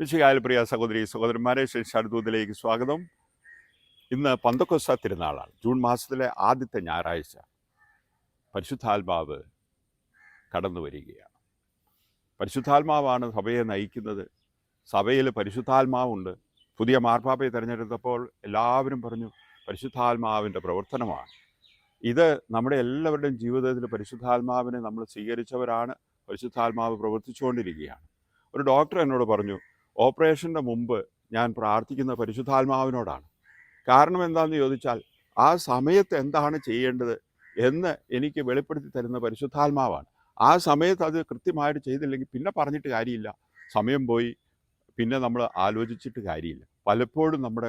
മിശികായ പ്രിയ സഹോദരി സഹോദരന്മാരെ ശാരദൂതിലേക്ക് സ്വാഗതം. ഇന്ന് പന്തക്കൊസ തിരുനാളാണ്. ജൂൺ മാസത്തിലെ ആദ്യത്തെ ഞായറാഴ്ച. പരിശുദ്ധാത്മാവ് കടന്നു വരികയാണ്. പരിശുദ്ധാത്മാവാണ് സഭയെ നയിക്കുന്നത്. സഭയിൽ പരിശുദ്ധാത്മാവുണ്ട്. പുതിയ മാർപ്പാപ്പയെ തിരഞ്ഞെടുത്തപ്പോൾ എല്ലാവരും പറഞ്ഞു പരിശുദ്ധാത്മാവിന്റെ പ്രവർത്തനമാണ്. ഇത് നമ്മുടെ എല്ലാവരുടെയും ജീവിതത്തിൽ പരിശുദ്ധാത്മാവിനെ നമ്മൾ സ്വീകരിച്ചവരാണ്. പരിശുദ്ധാത്മാവ് പ്രവർത്തിച്ചുകൊണ്ടിരിക്കുകയാണ്. ഒരു ഡോക്ടർ എന്നോട് പറഞ്ഞു ഓപ്പറേഷന്റെ മുമ്പ് ഞാൻ പ്രാർത്ഥിക്കുന്ന പരിശുദ്ധാത്മാവിനോടാണ്. കാരണം എന്താണെന്ന് ചോദിച്ചാൽ ആ സമയത്ത് എന്താണ് ചെയ്യേണ്ടത് എന്ന് എനിക്ക് വെളിപ്പെടുത്തി തരുന്ന പരിശുദ്ധാത്മാവാണ്. ആ സമയത്ത് അത് കൃത്യമായിട്ട് ചെയ്തില്ലെങ്കിൽ പിന്നെ പറഞ്ഞിട്ട് കാര്യമില്ല. സമയം പോയി പിന്നെ നമ്മൾ ആലോചിച്ചിട്ട് കാര്യമില്ല. പലപ്പോഴും നമ്മുടെ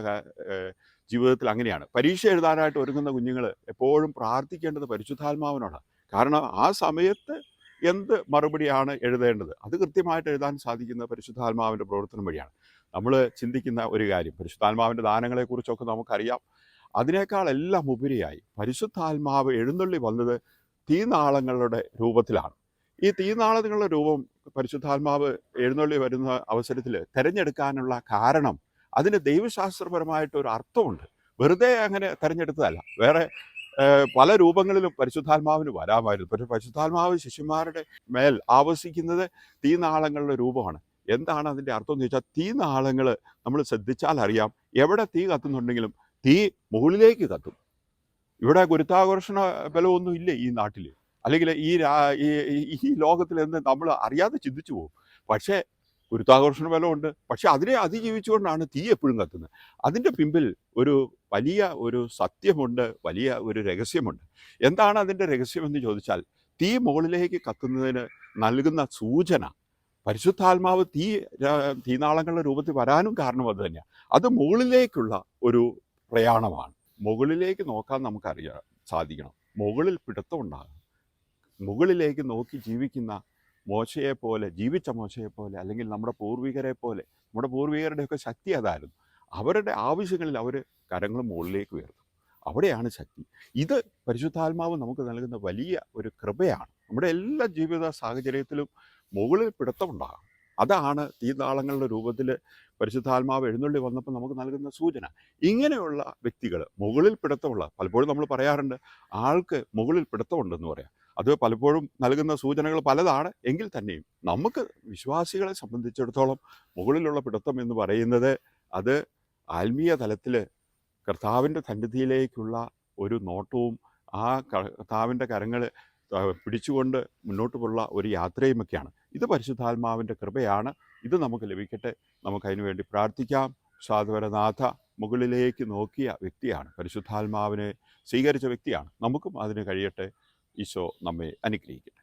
ജീവിതത്തിൽ അങ്ങനെയാണ്. പരീക്ഷ എഴുതാനായിട്ട് ഒരുങ്ങുന്ന കുഞ്ഞുങ്ങൾ എപ്പോഴും പ്രാർത്ഥിക്കേണ്ടത് പരിശുദ്ധാത്മാവിനോടാണ്. കാരണം ആ സമയത്ത് എന്ത് മറുപടിയാണ് എഴുതേണ്ടത്? അത് കൃത്യമായിട്ട് എഴുതാൻ സാധിക്കുന്ന പരിശുദ്ധാത്മാവിന്റെ പ്രവർത്തനം വഴിയാണ്. നമ്മൾ ചിന്തിക്കുന്ന ഒരു കാര്യം പരിശുദ്ധാത്മാവിന്റെ ദാനങ്ങളെക്കുറിച്ചൊക്കെ നമുക്കറിയാം. അതിനേക്കാളെല്ലാം ഉപരിയായി പരിശുദ്ധാത്മാവ് എഴുന്നള്ളി വന്നത് തീനാളങ്ങളുടെ രൂപത്തിലാണ്. ഈ തീനാളങ്ങളുടെ രൂപം പരിശുദ്ധാത്മാവ് എഴുന്നള്ളി വരുന്ന അവസരത്തിൽ തിരഞ്ഞെടുക്കാനുള്ള കാരണം അതിന് ദൈവശാസ്ത്രപരമായിട്ടൊരു അർത്ഥമുണ്ട് വെറുതെ അങ്ങനെ തിരഞ്ഞെടുത്തതല്ല. വേറെ പല രൂപങ്ങളിലും പരിശുദ്ധാത്മാവിന് വരാമായിരുന്നു. പക്ഷെ പരിശുദ്ധാത്മാവ് ശിശുമാരുടെ മേൽ ആവസിക്കുന്നത് തീനാളങ്ങളുടെ രൂപമാണ്. എന്താണ് അതിന്റെ അർത്ഥം എന്ന് ചോദിച്ചാൽ തീനാളങ്ങൾ നമ്മൾ ശ്രദ്ധിച്ചാൽ അറിയാം. എവിടെ തീ കത്തുന്നുണ്ടെങ്കിലും തീ മുകളിലേക്ക് കത്തും. ഇവിടെ ഗുരുത്വാകർഷണ ബലമൊന്നും ഇല്ല ഈ നാട്ടിൽ? അല്ലെങ്കിൽ ഈ- ഈ ലോകത്തിൽ എന്ന് നമ്മൾ അറിയാതെ ചിന്തിച്ചു പോകും. പക്ഷേ ഗുരുത്വാകർഷണ ബലമുണ്ട് പക്ഷെ അതിനെ അതിജീവിച്ചുകൊണ്ടാണ് തീ എപ്പോഴും കത്തുന്നത്. അതിന്റെ പിമ്പിൽ ഒരു വലിയ ഒരു സത്യമുണ്ട് വലിയ ഒരു രഹസ്യമുണ്ട്. എന്താണ് അതിന്റെ രഹസ്യമെന്ന് ചോദിച്ചാൽ തീ മുകളിലേക്ക് കത്തുന്നതിന് നൽകുന്ന സൂചന പരിശുദ്ധാത്മാവ് തീ തീനാളങ്ങളുടെ രൂപത്തിൽ വരാനും കാരണം അത് തന്നെയാണ് അത് മുകളിലേക്കുള്ള ഒരു പ്രയാണമാണ്. മുകളിലേക്ക് നോക്കാൻ നമുക്കറിയാൻ സാധിക്കണം. മുകളിൽ പിടുത്തം ഉണ്ടാകും. മുകളിലേക്ക് നോക്കി ജീവിക്കുന്ന മോശയെ പോലെ ജീവിച്ച മോശയെപ്പോലെ പോലെ അല്ലെങ്കിൽ നമ്മുടെ പൂർവികരെ പോലെ നമ്മുടെ പൂർവികരുടെയൊക്കെ ശക്തി അതായിരുന്നു. അവരുടെ ആവശ്യങ്ങളിൽ അവർ കരങ്ങൾ മുകളിലേക്ക് ഉയർത്തും. അവിടെയാണ് ശക്തി. ഇത് പരിശുദ്ധാത്മാവ് നമുക്ക് നൽകുന്ന വലിയ ഒരു കൃപയാണ്. നമ്മുടെ എല്ലാ ജീവിത സാഹചര്യത്തിലും മുകളിൽ പിടുത്തമുണ്ടാകും. അതാണ് തീനാളങ്ങളുടെ രൂപത്തിൽ പരിശുദ്ധാത്മാവ് എഴുന്നള്ളി വന്നപ്പോൾ നമുക്ക് നൽകുന്ന സൂചന. ഇങ്ങനെയുള്ള വ്യക്തികൾ മുകളിൽ പിടുത്തമുള്ള പലപ്പോഴും നമ്മൾ പറയാറുണ്ട് ആൾക്ക് മുകളിൽ പിടുത്തമുണ്ടെന്ന് പറയാം. അത് പലപ്പോഴും നൽകുന്ന സൂചനകൾ പലതാണ് എങ്കിൽ തന്നെയും നമുക്ക് വിശ്വാസികളെ സംബന്ധിച്ചിടത്തോളം മുകളിലുള്ള പിടുത്തം എന്ന് പറയുന്നത് അത് ആത്മീയ തലത്തിൽ കർത്താവിന്റെ സന്നിധിയിലേക്കുള്ള ഒരു നോട്ടവും ആ കർത്താവിന്റെ കരങ്ങൾ പിടിച്ചുകൊണ്ട് മുന്നോട്ട് പോലുള്ള ഒരു യാത്രയുമൊക്കെയാണ്. ഇത് പരിശുദ്ധാത്മാവിന്റെ കൃപയാണ്. ഇത് നമുക്ക് ലഭിക്കട്ടെ. നമുക്കതിനു വേണ്ടി പ്രാർത്ഥിക്കാം. സാധുവരനാഥ മുകളിലേക്ക് നോക്കിയ വ്യക്തിയാണ്. പരിശുദ്ധാത്മാവിനെ സ്വീകരിച്ച വ്യക്തിയാണ്. നമുക്കും അതിന് കഴിയട്ടെ. ഈശോ നമ്മെ അനുഗ്രഹിക്കട്ടെ.